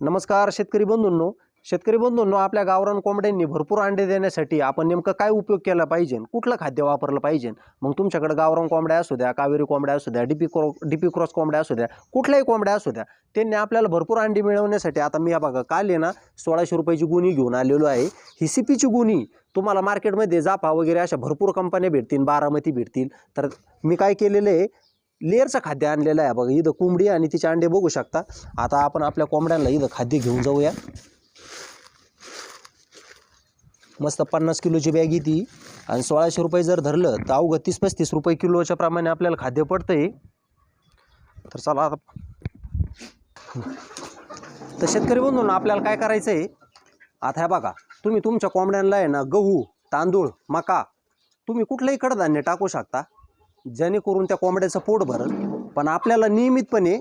नमस्कार शेतकरी बंधूंनो. शेतकरी बंधूंनो आपल्या गावरान कोंबड्यांनी भरपूर अंडे देण्यासाठी आपण नेमकं काय उपयोग केला पाहिजे कुठलं खाद्य वापरलं पाहिजे? मग तुमच्याकडे गावरान कोंबड्या असू द्या कावेरी कोंबड्या असू द्या डीपी क्रो डीपी क्रॉस कोंबड्या असू द्या कुठल्याही कोंबड्या असू द्या त्यांनी आपल्याला भरपूर अंडी मिळवण्यासाठी आता मी या बघा काल आहे ना सोळाशे रुपयाची गुणी घेऊन आलेलो आहे. ही सीपीची गुणी तुम्हाला मार्केटमध्ये जापा वगैरे अशा भरपूर कंपन्या भेटतील बारामती भेटतील. तर मी काय केलेलं आहे लेअरचं खाद्य आणलेलं आहे. बघा इथं कोंबडी आणि तिचे अंडे बघू शकता. आता आपण आपल्या कोंबड्यांना इथं खाद्य घेऊन जाऊया. मस्त पन्नास किलोची बॅग येते आणि सोळाशे रुपये जर धरलं तर अवघं तीस पस्तीस रुपये किलोच्या प्रमाणे आपल्याला खाद्य पडतंय. तर चला आता. तर शेतकरी बंधूंना आपल्याला काय करायचं आहे आता ह्या बघा तुम्ही तुमच्या कोंबड्यांना आहे ना गहू तांदूळ मका तुम्ही कुठलंही कडधान्य टाकू शकता. जेणेकरून त्या कोंबड्याचं पोट भरल. पण आपल्याला नियमितपणे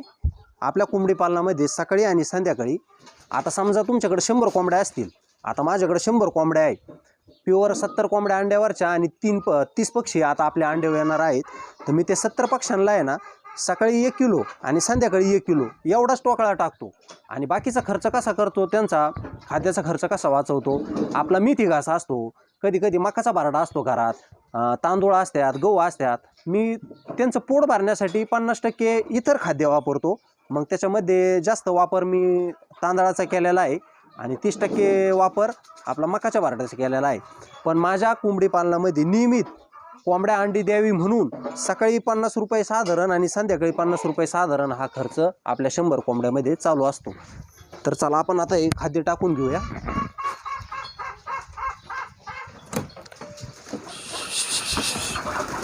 आपल्या कोंबडी पालनामध्ये सकाळी आणि संध्याकाळी आता समजा तुमच्याकडे शंभर कोंबड्या असतील आता माझ्याकडे शंभर कोंबड्या आहेत. प्युअर सत्तर कोंबड्या अंड्यावरच्या आणि तीन प तीस पक्षी आता आपल्या अंड्यावर येणार आहेत. तर मी ते सत्तर पक्ष्यांना आहे ना सकाळी एक किलो आणि संध्याकाळी एक किलो एवढाच टोकळा टाकतो. आणि बाकीचा खर्च कसा करतो त्यांचा खाद्याचा खर्च कसा वाचवतो आपला मेथी घास असतो कधी कधी मकाचा बारडा असतो घरात तांदूळ असतात गहू असतात मी त्यांचं पोट भरण्यासाठी पन्नास टक्के इतर खाद्य वापरतो. मग त्याच्यामध्ये जास्त वापर मी तांदळाचा केलेला आहे आणि तीस टक्के वापर आपला मकाच्या भारटाचा केलेला आहे. पण माझ्या कोंबडी पालनामध्ये नियमित कोंबड्या अंडी द्यावी म्हणून सकाळी पन्नास रुपये साधारण आणि संध्याकाळी पन्नास रुपये साधारण हा खर्च आपल्या शंभर कोंबड्यामध्ये चालू असतो. तर चला आपण आता हे खाद्य टाकून घेऊया.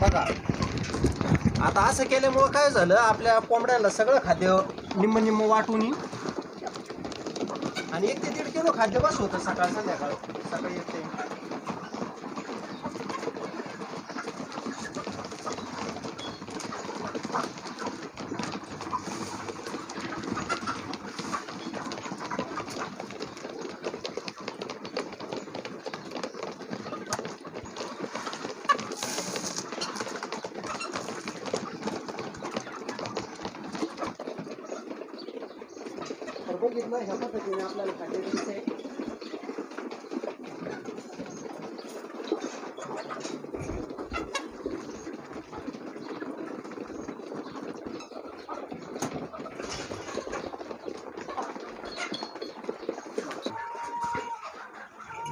बघा. आता असं केल्यामुळं काय झालं आपल्या कोंबड्याला सगळं खाद्य निम्म निम्म वाटून आणि एक ते दीड किलो खाद्य बस होतं सकाळ संध्याकाळ. सकाळी येते बघितलं ह्या पद्धतीने आपल्याला खाद्य दिसते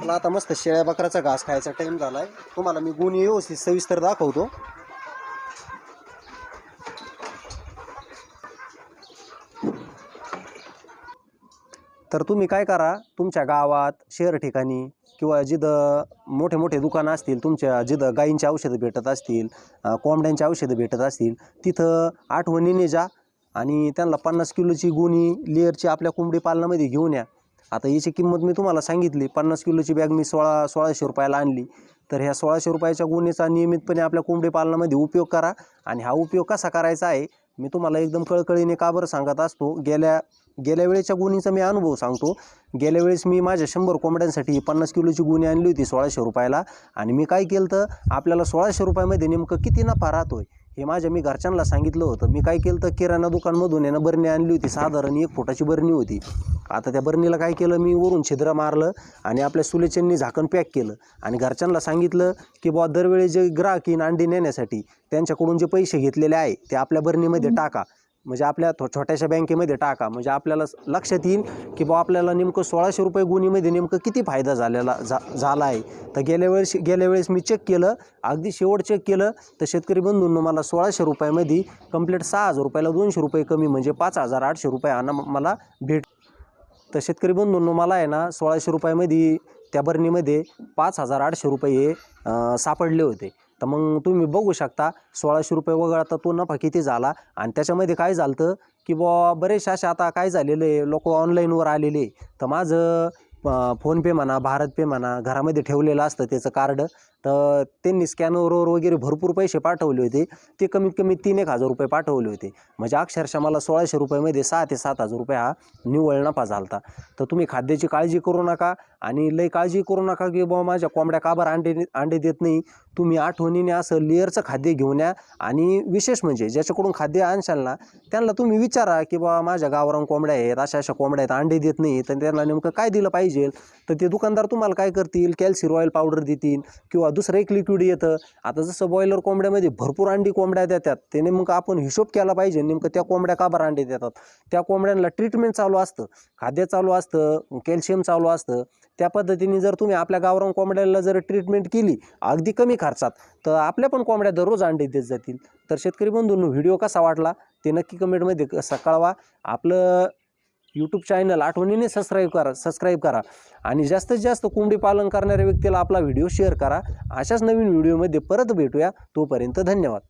आता मस्त शेळ्या बकराचा घास खायचा टाइम झालाय. तुम्हाला मी गुण व्यवस्थित सविस्तर दाखवतो. तर तुम्ही काय करा तुमच्या गावात शहर ठिकाणी किंवा जिथं मोठे मोठे दुकानं असतील तुमच्या जिथं गायींची औषधं भेटत असतील कोंबड्यांची औषधं भेटत असतील तिथं आठवणीने जा आणि त्यांना पन्नास किलोची गुणी लेअरची आपल्या कोंबडी पालनामध्ये घेऊन या. आता याची किंमत मी तुम्हाला सांगितली पन्नास किलोची बॅग मी सोळा सोळाशे रुपयाला आणली. तर ह्या सोळाशे रुपयाच्या गुन्हेचा नियमितपणे आपल्या कोंबडी पालनामध्ये उपयोग करा आणि हा उपयोग कसा करायचा आहे मी तुम्हाला एकदम कळकळीने का बरं सांगत असतो? गेल्या गेल्या वेळेच्या गुणीचा मी अनुभव सांगतो. गेल्या वेळेस मी माझ्या शंभर कोंबड्यांसाठी पन्नास किलोची गुणी आणली होती सोळाशे रुपयाला. आणि मी काय केलं तर आपल्याला सोळाशे रुपयामध्ये नेमकं किती नफा राहतोय? हे माझ्या मी घरच्यांना सांगितलं होतं. मी काय केलं तर किराणा दुकानमधून आहे ना बरणी आणली होती साधारण एक फुटाची बरणी होती. आता त्या बरणीला काय केलं मी वरून छिद्र मारलं आणि आपल्या सुलेच्यांनी झाकण पॅक केलं. आणि घरच्यांना सांगितलं की बुवा दरवेळी जे ग्राहक येईन अंडी नेण्यासाठी त्यांच्याकडून जे पैसे घेतलेले आहे ते आपल्या बरणीमध्ये टाका. म्हणजे आपल्या थो छोट्याशा बँकेमध्ये टाका. म्हणजे आपल्याला लक्षात येईल की बुवा आपल्याला नेमकं सोळाशे रुपये गुणीमध्ये नेमकं किती फायदा झालेला झा झाला आहे. तर गेल्या वेळेस गेल्या वेळेस मी चेक केलं अगदी शेवट चेक केलं तर शेतकरी बंधूंनो मला सोळाशे रुपयामध्ये कंप्लीट सहा हजार रुपयाला दोनशे रुपये कमी म्हणजे पाच हजार आठशे रुपये आणा मला भेट तर शेतकरी बंधूंनो मला आहे ना सोळाशे रुपयामध्ये त्या बरणीमध्ये पाच हजार आठशे रुपये सापडले होते. तर मग तुम्ही बघू शकता सोळाशे रुपये वगळता तो नफा किती झाला आणि त्याच्यामध्ये काय झालं की बुवा बरेचसे असे आता काय झालेलं आहे लोक ऑनलाईनवर आलेले तर माझं फोनपे म्हणा भारत पे म्हणा घरामध्ये ठेवलेलं असतं त्याचं कार्ड. तर त्यांनी स्कॅनरवर वगैरे भरपूर पैसे पाठवले होते. ते कमीत कमी तीन एक हजार रुपये पाठवले होते. म्हणजे अक्षरशः मला सोळाशे रुपयामध्ये सहा ते सात हजार रुपये हा निव्वळ नफा झाला होता तर तुम्ही खाद्याची काळजी करू नका आणि लई काळजी करू नका की बाबा माझ्या कोंबड्या काबार अंडे अंडे देत नाही. तुम्ही आठवणीने असं लेअरचं खाद्य घेऊन या आणि विशेष म्हणजे ज्याच्याकडून खाद्य आणशाल ना त्यांना तुम्ही विचारा की बाबा माझ्या गावरान कोंबड्या आहेत अशा अशा कोंबड्या आहेत अंडे देत नाही तर त्यांना नेमकं काय दिलं पाहिजे? तर ते दुकानदार तुम्हाला काय करतील? कॅल्सी ऑइल पावडर देतील किंवा दुसरं एक लिक्विड येतं. आता जसं बॉयलर कोंबड्यामध्ये भरपूर अंडी कोंबड्या देतात ते नेमकं आपण हिशोब केला पाहिजे नेमकं त्या कोंबड्या का बरं अंडे देतात? त्या कोंबड्यांना ट्रीटमेंट चालू असतं खाद्य चालू असतं कॅल्शियम चालू असतं. त्या पद्धतीने जर तुम्ही आपल्या गावरान कोंबड्याला जर ट्रीटमेंट केली अगदी कमी खर्चात तर आपल्या पण कोंबड्या दररोज अंडे देत जातील. तर शेतकरी बंधूंनो व्हिडिओ कसा वाटला ते नक्की कमेंटमध्ये कसा कळवा. आपलं यूट्यूब चॅनल आठवणीने सबस्क्राईब करा सबस्क्राईब करा. आणि जास्तीत जास्त कोंबडी पालन करणाऱ्या व्यक्तीला आपला व्हिडिओ शेअर करा. अशाच नवीन व्हिडिओमध्ये परत भेटूया. तोपर्यंत धन्यवाद.